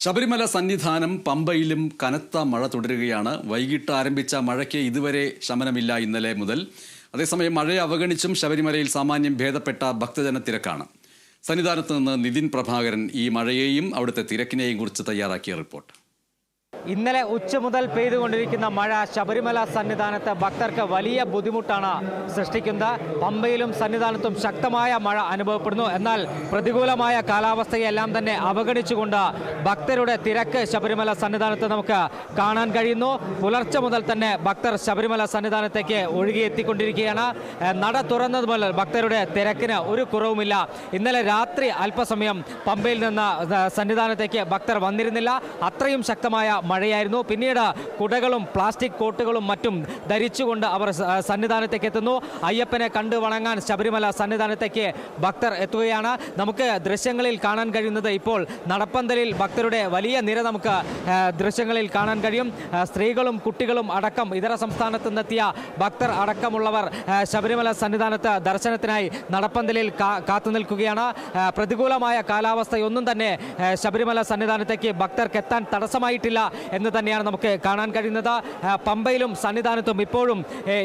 ശബരിമല സന്നിധാനം പമ്പയിലും കനത്ത മഴ തുടരുകയാണ്. വൈകിട്ട് ആരംഭിച്ച മഴയ്ക്ക് ഇതുവരെ ശമനമില്ല ഇന്നലെ മുതൽ. അതേസമയം മഴയെ അവഗണിച്ചും ശബരിമലയിൽ സാമാന്യം ഭേദപ്പെട്ട ഭക്തജന തിരക്കാണ്. സന്നിധാനത്ത് നിന്ന് നിതിൻ പ്രഭാകരൻ ഈ മഴയെയും അവിടുത്തെ തിരക്കിനെയും കുറിച്ച് തയ്യാറാക്കിയ റിപ്പോർട്ട്. ഇന്നലെ ഉച്ച മുതൽ പെയ്തുകൊണ്ടിരിക്കുന്ന മഴ ശബരിമല സന്നിധാനത്ത് ഭക്തർക്ക് വലിയ ബുദ്ധിമുട്ടാണ് സൃഷ്ടിക്കുന്നത്. പമ്പയിലും സന്നിധാനത്തും ശക്തമായ മഴ അനുഭവപ്പെടുന്നു. എന്നാൽ പ്രതികൂലമായ കാലാവസ്ഥയെല്ലാം തന്നെ അവഗണിച്ചുകൊണ്ട് ഭക്തരുടെ തിരക്ക് ശബരിമല സന്നിധാനത്ത് നമുക്ക് കാണാൻ കഴിയുന്നു. പുലർച്ചെ മുതൽ തന്നെ ഭക്തർ ശബരിമല സന്നിധാനത്തേക്ക് ഒഴുകിയെത്തിക്കൊണ്ടിരിക്കുകയാണ്. നട തുറന്നത് മുതൽ ഭക്തരുടെ തിരക്കിന് ഒരു കുറവുമില്ല. ഇന്നലെ രാത്രി അല്പസമയം പമ്പയിൽ നിന്ന് സന്നിധാനത്തേക്ക് ഭക്തർ വന്നിരുന്നില്ല. അത്രയും ശക്തമായ മഴയായിരുന്നു. പിന്നീട് കുടകളും പ്ലാസ്റ്റിക് കോട്ടുകളും മറ്റും ധരിച്ചുകൊണ്ട് അവർ സന്നിധാനത്തേക്ക് എത്തുന്നു. അയ്യപ്പനെ കണ്ടു വണങ്ങാൻ ശബരിമല സന്നിധാനത്തേക്ക് ഭക്തർ എത്തുകയാണ്. നമുക്ക് ദൃശ്യങ്ങളിൽ കാണാൻ കഴിയുന്നത് ഇപ്പോൾ നടപ്പന്തലിൽ ഭക്തരുടെ വലിയ നിര നമുക്ക് ദൃശ്യങ്ങളിൽ കാണാൻ കഴിയും. സ്ത്രീകളും കുട്ടികളും അടക്കം ഇതര സംസ്ഥാനത്ത് നിന്നെത്തിയ ഭക്തർ അടക്കമുള്ളവർ ശബരിമല സന്നിധാനത്ത് ദർശനത്തിനായി നടപ്പന്തലിൽ കാത്തു നിൽക്കുകയാണ്. പ്രതികൂലമായ കാലാവസ്ഥയൊന്നും തന്നെ ശബരിമല സന്നിധാനത്തേക്ക് ഭക്തർക്ക് എത്താൻ തടസ്സമായിട്ടില്ല എന്ന് തന്നെയാണ് നമുക്ക് കാണാൻ കഴിയുന്നത്. പമ്പയിലും സന്നിധാനത്തും ഇപ്പോഴും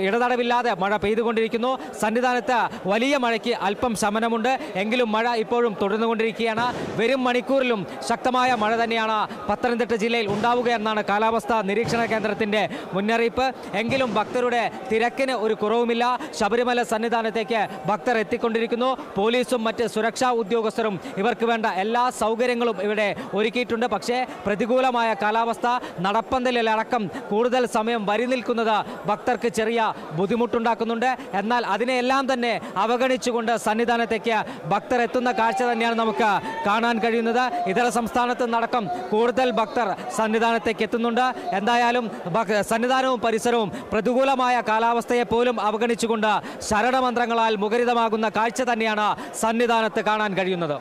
ഇടതടവില്ലാതെ മഴ പെയ്തുകൊണ്ടിരിക്കുന്നു. സന്നിധാനത്ത് വലിയ മഴയ്ക്ക് അല്പം ശമനമുണ്ട്. എങ്കിലും മഴ ഇപ്പോഴും തുടർന്നുകൊണ്ടിരിക്കുകയാണ്. വരും മണിക്കൂറിലും ശക്തമായ മഴ തന്നെയാണ് പത്തനംതിട്ട ജില്ലയിൽ ഉണ്ടാവുക എന്നാണ് കാലാവസ്ഥാ നിരീക്ഷണ കേന്ദ്രത്തിന്റെ മുന്നറിയിപ്പ്. എങ്കിലും ഭക്തരുടെ തിരക്കിന് ഒരു കുറവുമില്ല. ശബരിമല സന്നിധാനത്തേക്ക് ഭക്തർ എത്തിക്കൊണ്ടിരിക്കുന്നു. പോലീസും മറ്റ് സുരക്ഷാ ഉദ്യോഗസ്ഥരും ഇവർക്ക് വേണ്ട എല്ലാ സൗകര്യങ്ങളും ഇവിടെ ഒരുക്കിയിട്ടുണ്ട്. പക്ഷേ പ്രതികൂലമായ കാലാവസ്ഥ നടപ്പന്തലിലടക്കം കൂടുതൽ സമയം വരി നിൽക്കുന്നത് ഭക്തർക്ക് ചെറിയ ബുദ്ധിമുട്ടുണ്ടാക്കുന്നുണ്ട്. എന്നാൽ അതിനെയെല്ലാം തന്നെ അവഗണിച്ചുകൊണ്ട് സന്നിധാനത്തേക്ക് ഭക്തർ എത്തുന്ന കാഴ്ച തന്നെയാണ് നമുക്ക് കാണാൻ കഴിയുന്നത്. ഇതര സംസ്ഥാനത്ത് നടക്കം കൂടുതൽ ഭക്തർ സന്നിധാനത്തേക്ക് എത്തുന്നുണ്ട്. എന്തായാലും സന്നിധാനവും പരിസരവും പ്രതികൂലമായ കാലാവസ്ഥയെ പോലും അവഗണിച്ചുകൊണ്ട് ശരണമന്ത്രങ്ങളാൽ മുഖരിതമാകുന്ന കാഴ്ച തന്നെയാണ് സന്നിധാനത്ത് കാണാൻ കഴിയുന്നത്.